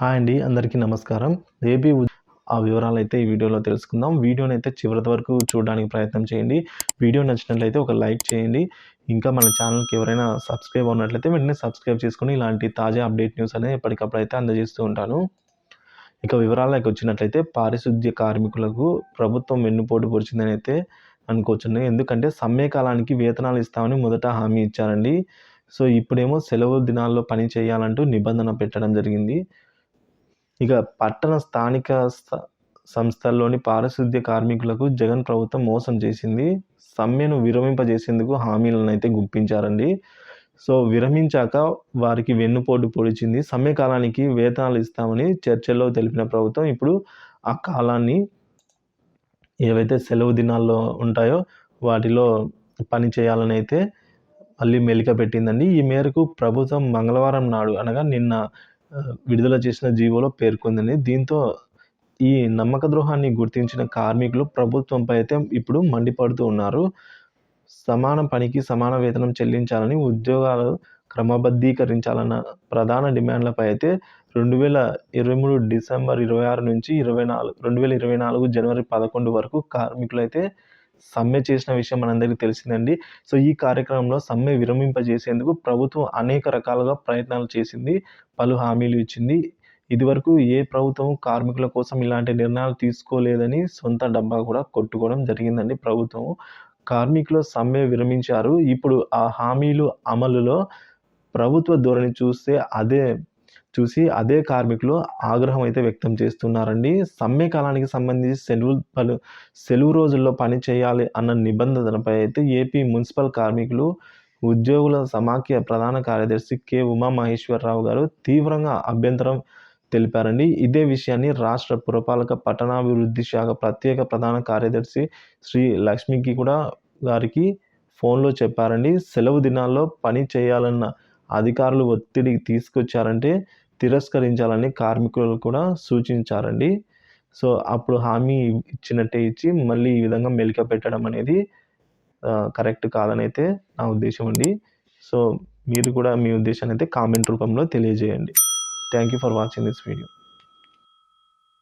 Hi అండి అందరికీ నమస్కారం. ఏపీ ఆ వివరాలు అయితే ఈ వీడియోలో తెలుసుకుందాం. వీడియోని అయితే చివరి వరకు చూడడానికి ప్రయత్నం చేయండి. వీడియో నచ్చినట్లయితే ఒక లైక్ చేయండి. ఇంకా మన ఛానల్కి ఎవరైనా సబ్స్క్రైబ్ ఉన్నట్లయితే వెంటనే సబ్స్క్రైబ్ చేసుకొని ఇలాంటి తాజా అప్డేట్ న్యూస్ అనేది ఎప్పటికప్పుడు అయితే అందజేస్తూ ఉంటాను. ఇక వివరాలకు వచ్చినట్లయితే పారిశుద్ధ్య కార్మికులకు ప్రభుత్వం వెన్నుపోటు పొడిచిందని అయితే అనుకోవచ్చుంది ఎందుకంటే సమ్మె కాలానికి వేతనాలు ఇస్తామని మొదట హామీ ఇచ్చారండి. సో ఇప్పుడేమో సెలవు దినాల్లో పని చేయాలంటూ నిబంధన పెట్టడం జరిగింది. ఇక పట్టణ స్థానిక సంస్థల్లోని పారిశుద్ధ్య కార్మికులకు జగన్ ప్రభుత్వం మోసం చేసింది. సమ్మెను విరమింపజేసేందుకు హామీలను అయితే గుప్పించారండి. సో విరమించాక వారికి వెన్నుపోటు పొడిచింది. సమ్మె కాలానికి వేతనాలు ఇస్తామని చర్చల్లో తెలిపిన ప్రభుత్వం ఇప్పుడు ఆ కాలాన్ని ఏవైతే సెలవు దినాల్లో ఉంటాయో వాటిలో పని చేయాలని అయితే మళ్ళీ మెలిక పెట్టిందండి ఈ మేరకు ప్రభుత్వం మంగళవారం నాడు అనగా నిన్న విడుదల చేసిన జీవోలో పేర్కొందని దీంతో ఈ నమ్మక ద్రోహాన్ని గుర్తించిన కార్మికులు ప్రభుత్వంపై అయితే ఇప్పుడు మండిపడుతూ ఉన్నారు. సమాన పనికి సమాన వేతనం చెల్లించాలని ఉద్యోగాలు క్రమబద్ధీకరించాలన్న ప్రధాన డిమాండ్లపై అయితే రెండు వేల ఇరవై మూడు డిసెంబర్ ఇరవై ఆరు నుంచి ఇరవై నాలుగు రెండు వేల ఇరవై నాలుగు జనవరి పదకొండు వరకు కార్మికులైతే సమ్మె చేసిన విషయం మనందరికీ తెలిసిందండి. సో ఈ కార్యక్రమంలో సమ్మె విరమింపజేసేందుకు ప్రభుత్వం అనేక రకాలుగా ప్రయత్నాలు చేసింది పలు హామీలు ఇచ్చింది. ఇదివరకు ఏ ప్రభుత్వం కార్మికుల కోసం ఇలాంటి నిర్ణయాలు తీసుకోలేదని సొంత డబ్బా కూడా కొట్టుకోవడం జరిగిందండి ప్రభుత్వం. కార్మికులు సమ్మె విరమించారు. ఇప్పుడు ఆ హామీలు అమలులో ప్రభుత్వ ధోరణి చూస్తే అదే చూసి అదే కార్మికులు ఆగ్రహం అయితే వ్యక్తం చేస్తున్నారండి. సమ్మె కాలానికి సంబంధించి సెలవు పలు సెలవు రోజుల్లో పని చేయాలి అన్న నిబంధనపై అయితే ఏపీ మున్సిపల్ కార్మికులు ఉద్యోగుల సమాఖ్య ప్రధాన కార్యదర్శి కె. ఉమామహేశ్వరరావు గారు తీవ్రంగా అభ్యంతరం తెలిపారండి. ఇదే విషయాన్ని రాష్ట్ర పురపాలక పట్టణాభివృద్ధి శాఖ ప్రత్యేక ప్రధాన కార్యదర్శి శ్రీ లక్ష్మికి కూడా గారికి ఫోన్లో చెప్పారండి. సెలవు దినాల్లో పని చేయాలన్న అధికారులు ఒత్తిడి తీసుకొచ్చారంటే తిరస్కరించాలని కార్మికులు కూడా సూచించారండి. సో అప్పుడు హామీ ఇచ్చినట్టే ఇచ్చి మళ్ళీ ఈ విధంగా మెలిక పెట్టడం అనేది కరెక్ట్ కాదని అయితే నా ఉద్దేశం అండి. సో మీరు కూడా మీ ఉద్దేశాన్ని అయితే కామెంట్ రూపంలో తెలియజేయండి. Thank you for watching this video.